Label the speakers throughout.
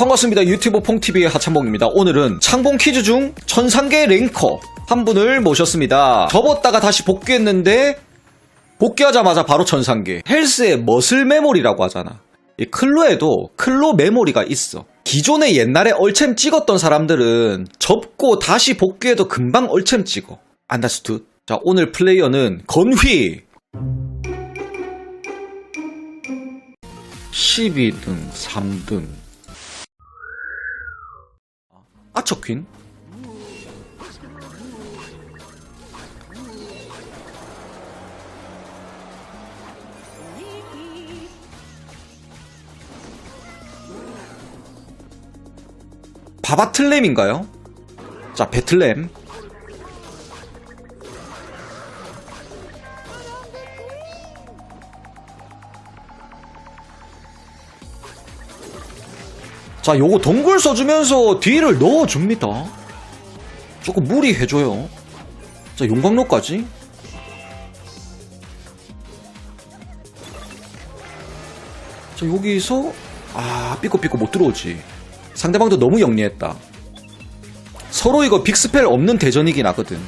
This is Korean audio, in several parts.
Speaker 1: 반갑습니다. 유튜브 퐁TV의 하찬봉입니다. 오늘은 창봉 퀴즈 중 천상계 랭커 한 분을 모셨습니다. 접었다가 다시 복귀했는데 복귀하자마자 바로 천상계. 헬스의 머슬 메모리라고 하잖아. 이 클로에도 클로 메모리가 있어. 기존에 옛날에 얼챔 찍었던 사람들은 접고 다시 복귀해도 금방 얼챔 찍어. 안다스투. 자, 오늘 플레이어는 건휘. 12등, 3등. 아처퀸? 바바틀렘인가요? 자, 베틀렘. 자, 요거 동굴 써주면서 뒤를 넣어줍니다. 조금 무리해줘요. 자, 용광로까지. 자, 여기서, 아, 삐꼬삐꼬 못 들어오지. 상대방도 너무 영리했다. 서로 이거 빅스펠 없는 대전이긴 하거든.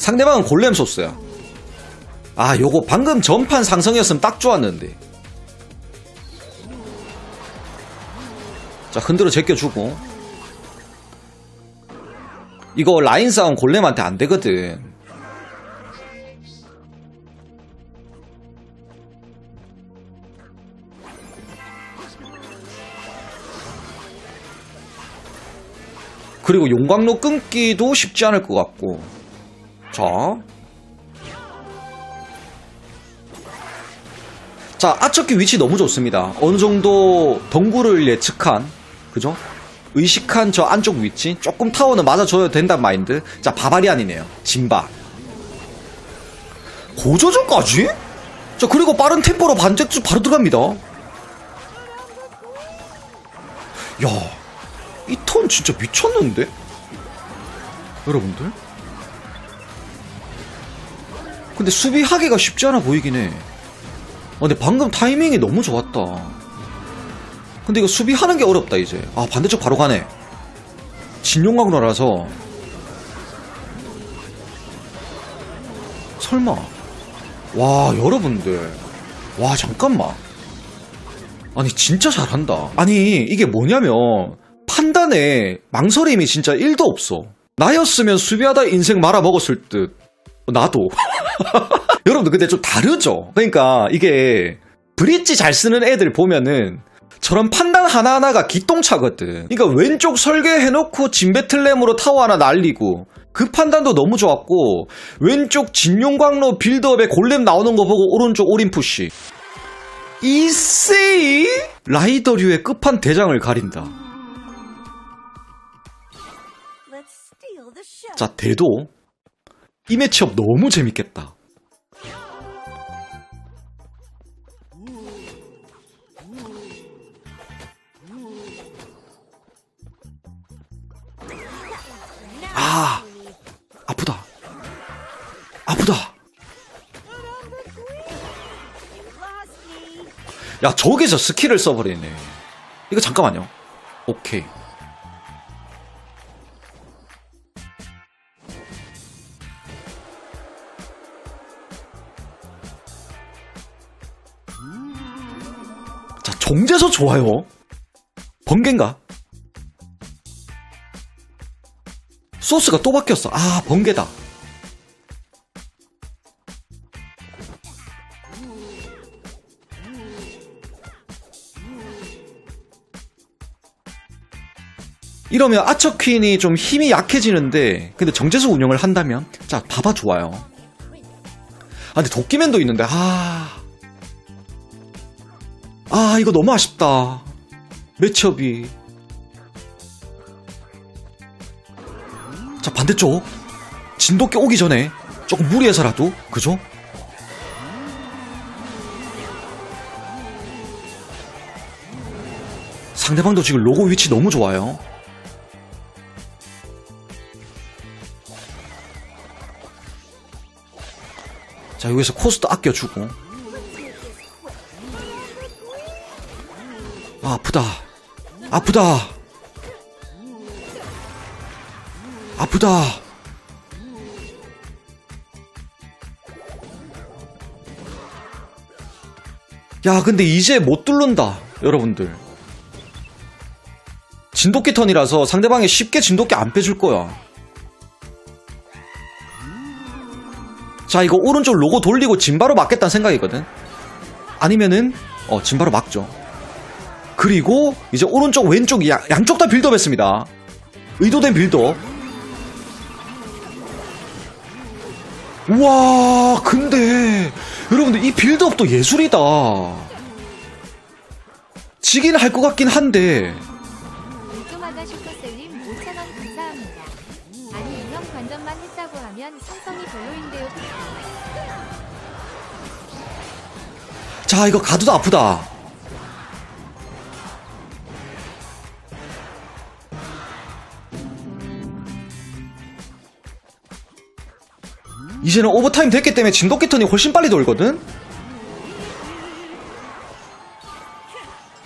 Speaker 1: 상대방은 골렘 소스야. 아, 요거 방금 전판 상성이었으면 딱 좋았는데. 자, 흔들어 제껴주고. 이거 라인 싸움 골렘한테 안 되거든. 그리고 용광로 끊기도 쉽지 않을 것 같고. 자. 자, 아척기 위치 너무 좋습니다. 어느 정도 덩굴을 예측한, 그죠? 의식한 저 안쪽 위치. 조금 타워는 맞아줘야 된다는 마인드. 자, 바바리안이네요. 진바. 고조절까지? 자, 그리고 빠른 템포로 반잭주 바로 들어갑니다. 야, 이 턴 진짜 미쳤는데? 여러분들? 근데 수비하기가 쉽지 않아 보이긴 해. 어, 근데 방금 타이밍이 너무 좋았다. 근데 이거 수비하는 게 어렵다, 이제. 아, 반대쪽 바로 가네. 진용광로라서. 설마. 와, 여러분들. 와, 잠깐만. 아니, 진짜 잘한다. 아니, 이게 뭐냐면, 판단에 망설임이 진짜 1도 없어. 나였으면 수비하다 인생 말아먹었을 듯. 나도. 여러분들 근데 좀 다르죠? 그러니까 이게 브릿지 잘 쓰는 애들 보면은 저런 판단 하나하나가 기똥차거든. 그러니까 왼쪽 설계해놓고 진배틀램으로 타워 하나 날리고 그 판단도 너무 좋았고 왼쪽 진용광로 빌드업에 골렘 나오는 거 보고 오른쪽 올인푸시 이세이 라이더류의 끝판 대장을 가린다. 자 대도 이 매치업 너무 재밌겠다. 아 아프다 아프다. 야 저기서 스킬을 써버리네 이거 잠깐만요 오케이 좋아요. 번개인가? 소스가 또 바뀌었어. 아 번개다. 이러면 아처퀸이 좀 힘이 약해지는데 근데 정제수 운영을 한다면? 자 봐봐 좋아요. 아 근데 도끼맨도 있는데 아... 아, 이거 너무 아쉽다. 매치업이. 자, 반대쪽. 진돗개 오기 전에 조금 무리해서라도, 그죠? 상대방도 지금 로고 위치 너무 좋아요. 자, 여기서 코스도 아껴주고. 아, 아프다. 아프다. 아프다. 야, 근데 이제 못 뚫는다. 여러분들. 진돗개 턴이라서 상대방이 쉽게 진돗개 안 빼줄 거야. 자, 이거 오른쪽 로고 돌리고 진바로 맞겠다는 생각이거든. 아니면은, 어, 진바로 막죠. 그리고 이제 오른쪽 왼쪽 양, 양쪽 다 빌드업 했습니다. 의도된 빌드업. 우와, 근데, 여러분들 이 빌드업도 예술이다. 지긴 할 것 같긴 한데,
Speaker 2: 일조마다 슈퍼셀님 5,000원 감사합니다. 아니 인형 관전만 했다고 하면 성성이 별로인데요.
Speaker 1: 자, 이거 가두도 아프다. 이제는 오버타임 됐기 때문에 진돗개 턴이 훨씬 빨리 돌거든?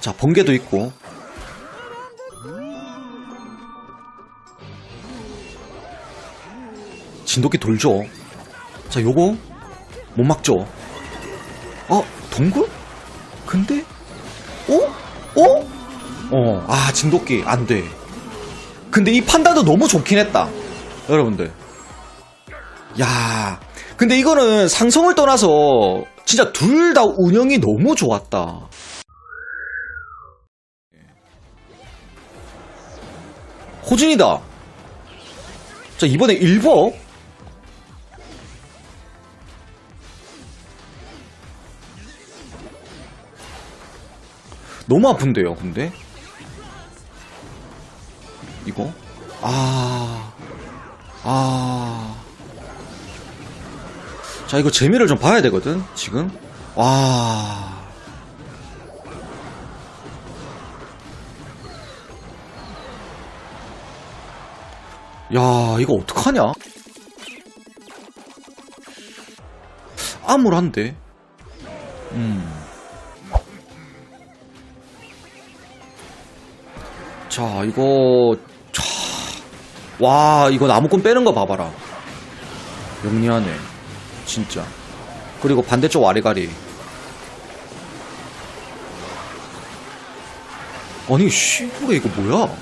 Speaker 1: 자, 번개도 있고. 진돗개 돌죠. 자, 요거 못 막죠. 어, 동굴? 근데? 어? 어? 어, 아, 진돗개, 안 돼. 근데 이 판단도 너무 좋긴 했다. 여러분들. 야, 근데 이거는 상성을 떠나서 진짜 둘 다 운영이 너무 좋았다. 호진이다. 자, 이번에 1버? 너무 아픈데요, 근데? 이거? 아. 아. 자, 이거 재미를 좀 봐야 되거든, 지금? 와. 야, 이거 어떡하냐? 암울한데? 음. 자, 이거, 차. 와, 이거 나무꾼 빼는 거 봐봐라. 영리하네. 진짜. 그리고 반대쪽 아리가리. 아니, 씨부레 이거 뭐야?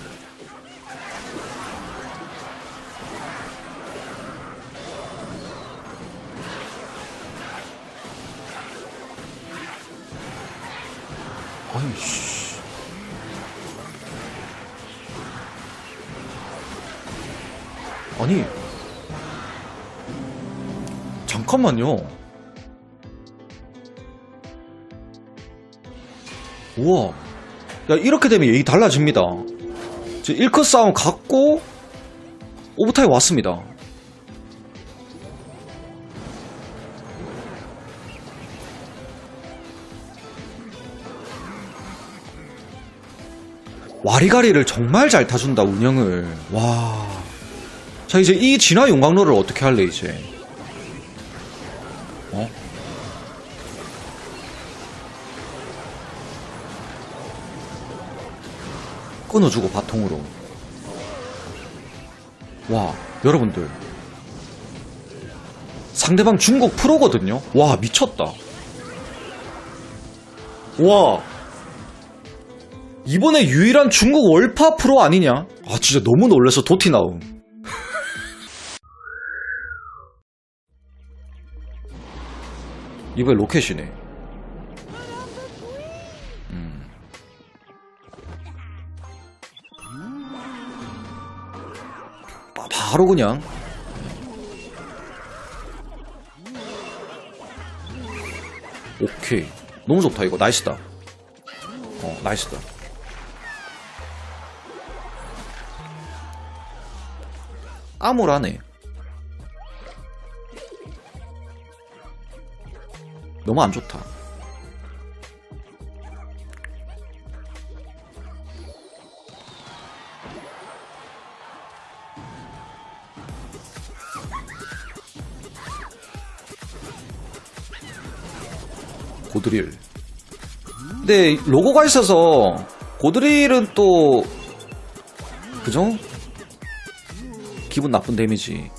Speaker 1: 아니, 씨. 아니 잠깐만요. 우와. 야 이렇게 되면 얘기 달라집니다. 지금 1컷 싸움 갔고 오버타임 왔습니다. 와리가리를 정말 잘 타준다 운영을. 와. 자 이제 이 진화 용광로를 어떻게 할래 이제 끊어주고 바통으로 와 여러분들 상대방 중국 프로거든요 와 미쳤다 와 이번에 유일한 중국 월파 프로 아니냐? 아 진짜 너무 놀라서 도티 나옴. 이번에 로켓이네. 바, 바로 그냥. 오케이. 너무 좋다 이거 나이스다. 어 나이스다. 암울하네. 너무 안 좋다. 고드릴. 근데 로고가 있어서 고드릴은 또 그죠? 기분 나쁜 데미지.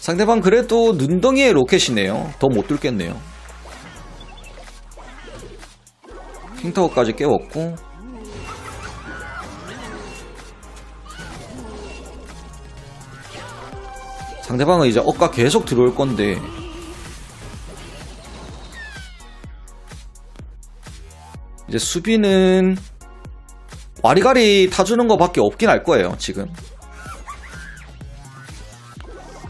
Speaker 1: 상대방 그래도 눈덩이에 로켓이네요. 더 못 뚫겠네요. 킹타워까지 깨웠고 상대방은 이제 억가 계속 들어올 건데 이제 수비는 와리가리 타주는 거밖에 없긴 할 거예요 지금.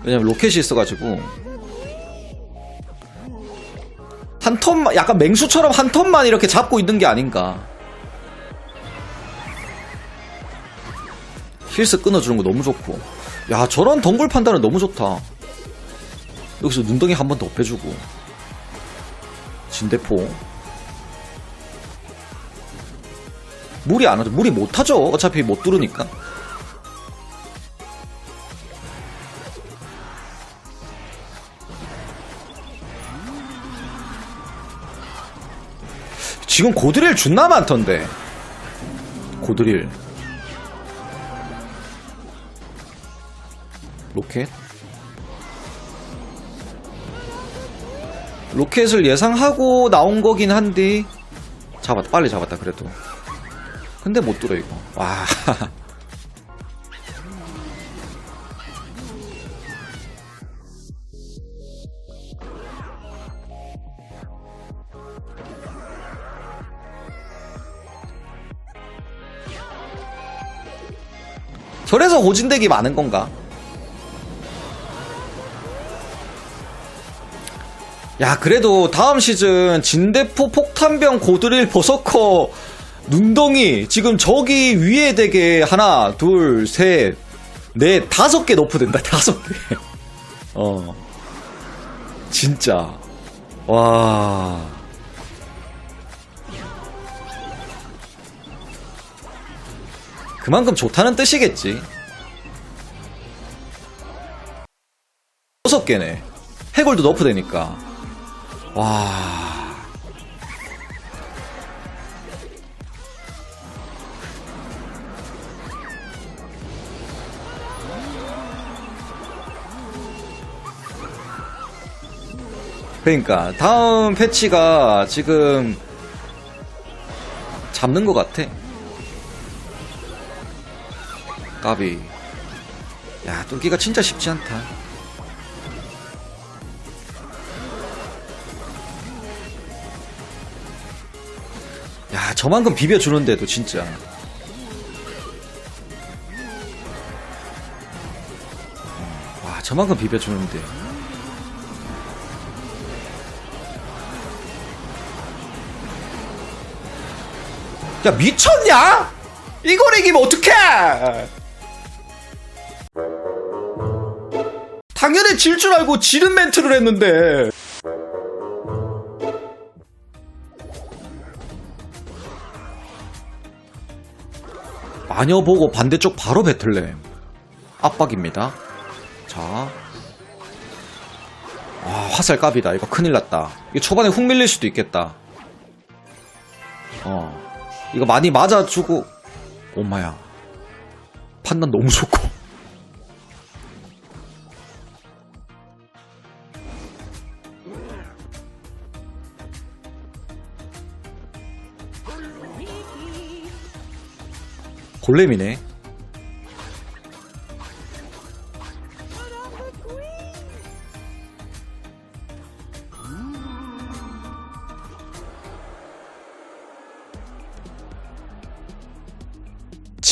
Speaker 1: 왜냐면 로켓이 있어가지고. 한 턴만 약간 맹수처럼 한 턴만 이렇게 잡고 있는 게 아닌가. 힐스 끊어주는 거 너무 좋고. 야 저런 덩굴 판단은 너무 좋다. 여기서 눈덩이 한 번 더 빼주고. 진대포 무리 안 하죠 무리 못 하죠. 어차피 못 뚫으니까. 지금 고드릴 존나 많던데. 고드릴. 로켓. 로켓을 예상하고 나온 거긴 한데. 잡았다 빨리 잡았다 그래도 근데 못 뚫어 이거 와 저래서 고진덱이 많은 건가? 야, 그래도 다음 시즌 진대포 폭탄병 고드릴 버서커 눈덩이 지금 저기 위에 되게 하나, 둘, 셋, 넷, 다섯 개 너프 된다. 다섯 개. 어. 진짜. 와. 그만큼 좋다는 뜻이겠지. 여섯 개네. 해골도 너프 되니까. 와. 그러니까 다음 패치가 지금 잡는 것 같아. 까비. 야, 뚫기가 진짜 쉽지 않다. 야, 저만큼 비벼주는데도 진짜. 와, 저만큼 비벼주는데. 야, 미쳤냐? 이걸 이기면 어떡해! 당연히 질 줄 알고 지는 멘트를 했는데. 마녀 보고 반대쪽 바로 배틀램. 압박입니다. 자. 아, 화살 깝이다. 이거 큰일 났다. 이거 초반에 훅 밀릴 수도 있겠다. 어. 이거 많이 맞아주고. 엄마야. 판단 너무 좋고. 골렘이네.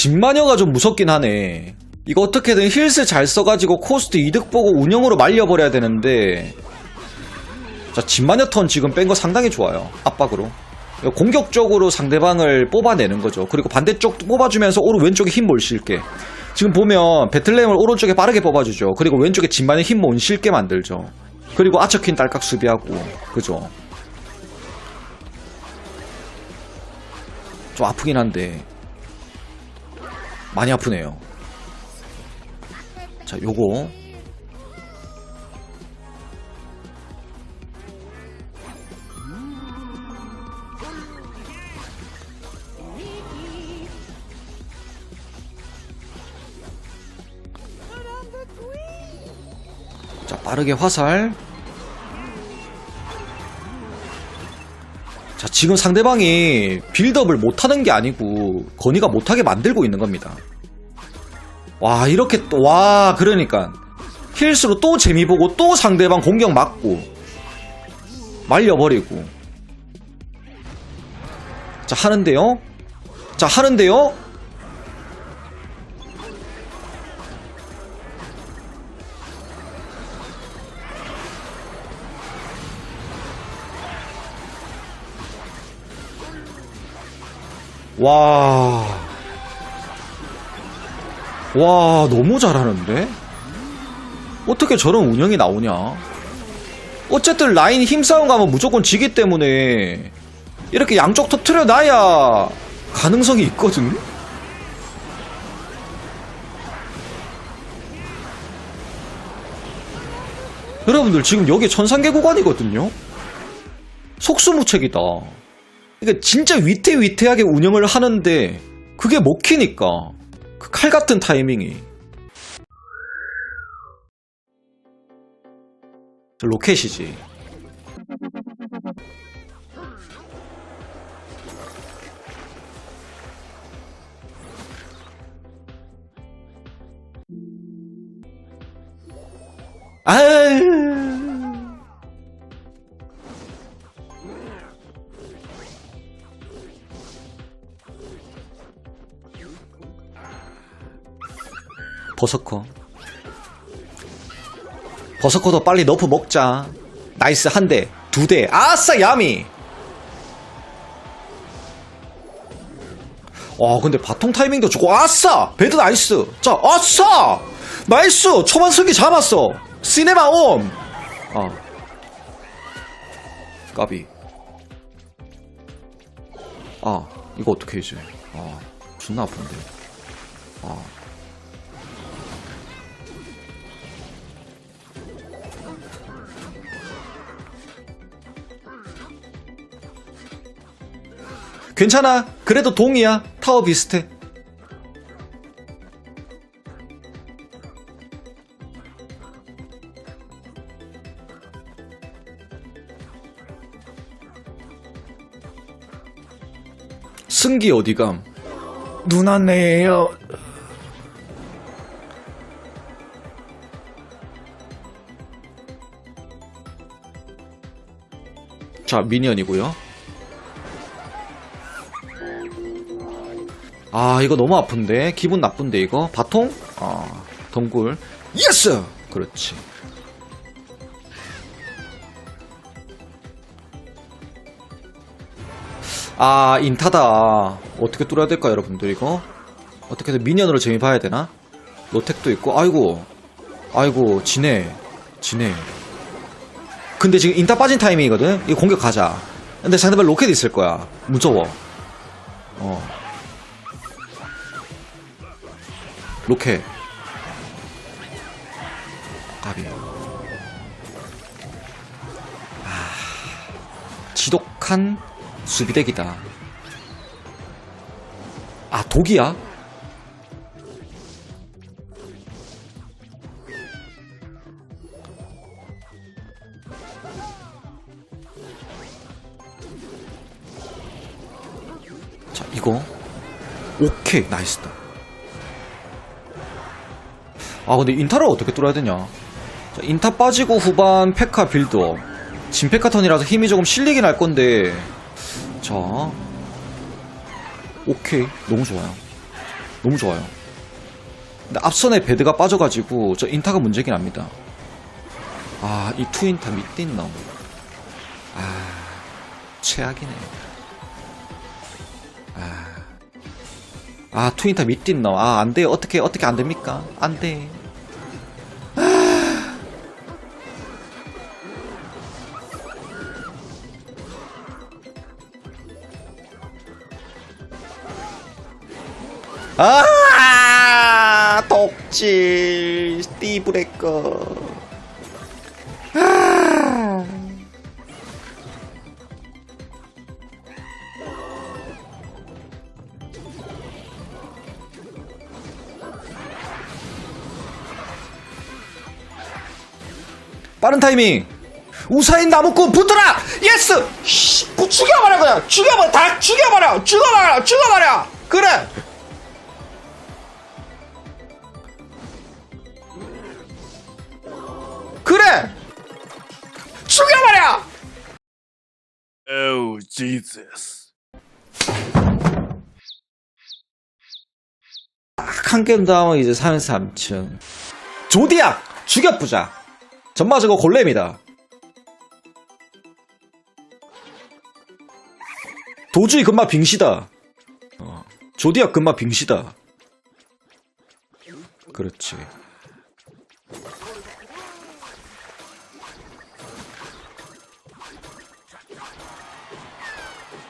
Speaker 1: 진마녀가 좀 무섭긴 하네. 이거 어떻게든 힐스 잘 써가지고 코스트 이득 보고 운영으로 말려버려야 되는데. 자, 진마녀 턴 지금 뺀 거 상당히 좋아요. 압박으로. 공격적으로 상대방을 뽑아내는 거죠. 그리고 반대쪽 뽑아주면서 오른 왼쪽에 힘못 실게. 지금 보면 배틀램을 오른쪽에 빠르게 뽑아주죠. 그리고 왼쪽에 진만에 힘못 실게 만들죠. 그리고 아처킨 딸깍 수비하고 그죠. 좀 아프긴 한데 많이 아프네요. 자 요거. 자 빠르게 화살. 지금 상대방이 빌드업을 못하는 게 아니고, 건이가 못하게 만들고 있는 겁니다. 와, 이렇게 또, 와, 그러니까. 힐스로 또 재미보고, 또 상대방 공격 맞고, 말려버리고. 자, 하는데요? 자, 하는데요? 와. 와, 너무 잘하는데? 어떻게 저런 운영이 나오냐? 어쨌든 라인 힘싸움 가면 무조건 지기 때문에 이렇게 양쪽 터트려 놔야 가능성이 있거든? 여러분들 지금 여기 천상계 구간이거든요? 속수무책이다. 그러니까 진짜 위태위태하게 운영을 하는데 그게 먹히니까 그 칼 같은 타이밍이. 저 로켓이지 버서커. 버서커도 빨리 너프 먹자. 나이스 한 대 두 대. 아싸 야미! 와 근데 바통 타이밍도 좋고 아싸! 배드 나이스. 자 아싸! 나이스! 초반 승기 잡았어. 시네마 온 아. 까비. 아 이거 어떻게 이제 아 존나 아픈데. 아 괜찮아. 그래도 동이야. 타워 비슷해. 승기 어디감? 누나네요. 자, 미니언이고요. 아 이거 너무 아픈데? 기분 나쁜데 이거? 바통? 아 동굴. 예스 그렇지. 아 인타다. 어떻게 뚫어야 될까 여러분들 이거? 어떻게든 미니언으로 재미 봐야 되나? 로텍도 있고 아이고. 아이고 지네. 지네. 근데 지금 인타 빠진 타이밍이거든? 이거 공격 가자. 근데 상대방 로켓 있을 거야. 무서워. 어 로켓 까비. 아, 지독한 수비덱이다. 아 독이야? 자 이거. 오케이 나이스다 아 근데 인타를 어떻게 뚫어야 되냐? 자, 인타 빠지고 후반 페카 빌드업. 진페카 턴이라서 힘이 조금 실리긴 할 건데. 자. 오케이. 너무 좋아요. 너무 좋아요. 근데 앞선에 베드가 빠져가지고 저 인타가 문제긴 합니다. 아 이 투인타 밑에 놈 아, 최악이네. 아, 아 투인타 밑에 놈 아, 안 돼요. 어떻게, 어떻게 안 됩니까? 안 돼. 아, 독질, 스티브레커. 타이밍. 우사인 나무꾼 붙어라! 예스! 씨, 그 죽여버려, 그냥! 죽여버려! 다 죽여버려! 죽여버려! 죽여버려! 그래! 그래! 죽여버려!
Speaker 3: Oh, Jesus.
Speaker 1: 한 게임 다음은 이제 3에서 3층. 조디악! 죽여부자! 전마 저거 골렘이다. 도주의 금마 빙시다. 어, 조디악 금마 빙시다. 그렇지.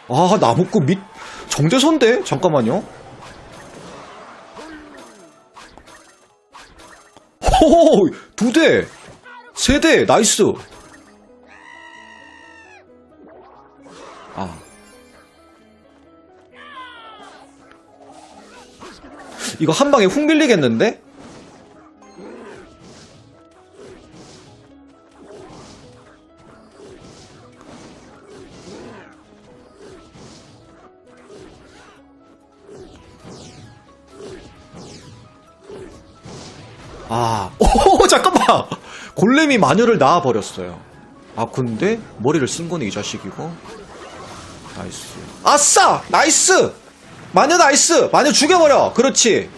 Speaker 1: 아, 나무꾼 밑, 정대선데? 잠깐만요. 호! 두 대! 세 대! 나이스! 아. 이거 한 방에 훅 밀리겠는데? 골렘이 마녀를 낳아버렸어요. 아, 근데 머리를 쓴 거네, 이 자식이고. 나이스. 아싸! 나이스! 마녀 나이스! 마녀 죽여버려! 그렇지.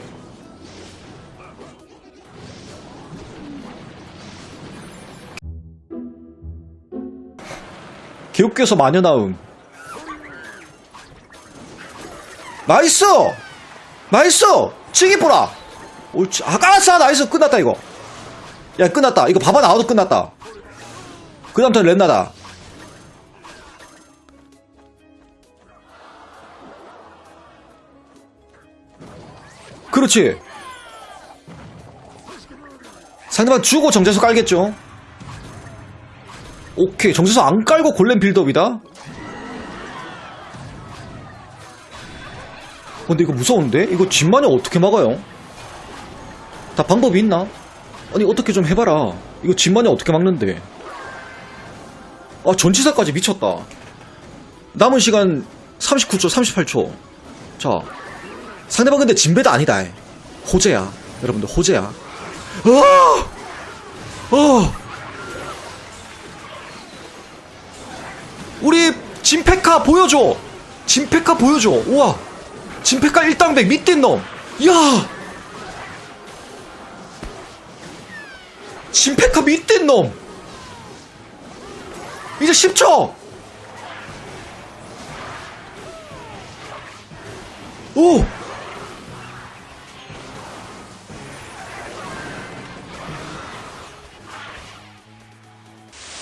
Speaker 1: 개웃겨서 마녀 나음. 나이스! 나이스! 칭이뽀라! 옳지. 아, 까았어! 나이스! 끝났다, 이거. 야, 끝났다. 이거 봐봐 나와도 끝났다. 그 다음부터 렌나다. 그렇지. 상대방 주고 정제수 깔겠죠. 오케이. 정제수 안 깔고 골렘 빌드업이다. 어, 근데 이거 무서운데? 이거 진만이 어떻게 막아요? 다 방법이 있나? 아니 어떻게 좀 해봐라. 이거 진만이 어떻게 막는데? 아 전치사까지 미쳤다. 남은 시간 39초 38초. 자 상대방 근데 진배도 아니다. 호재야. 여러분들 호재야. 아! 어! 우리 진페카 보여줘. 진페카 보여줘. 우와. 진페카 1당백 밑된 놈. 야! 심페카 밑된 놈! 이제 10초! 오!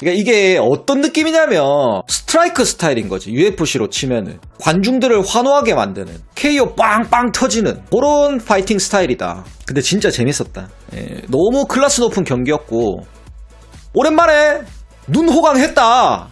Speaker 1: 그러니까 이게 어떤 느낌이냐면 스트라이크 스타일인 거지 UFC로 치면은. 관중들을 환호하게 만드는 KO 빵빵 터지는 그런 파이팅 스타일이다. 근데 진짜 재밌었다. 예, 너무 클래스 높은 경기였고 오랜만에 눈 호강했다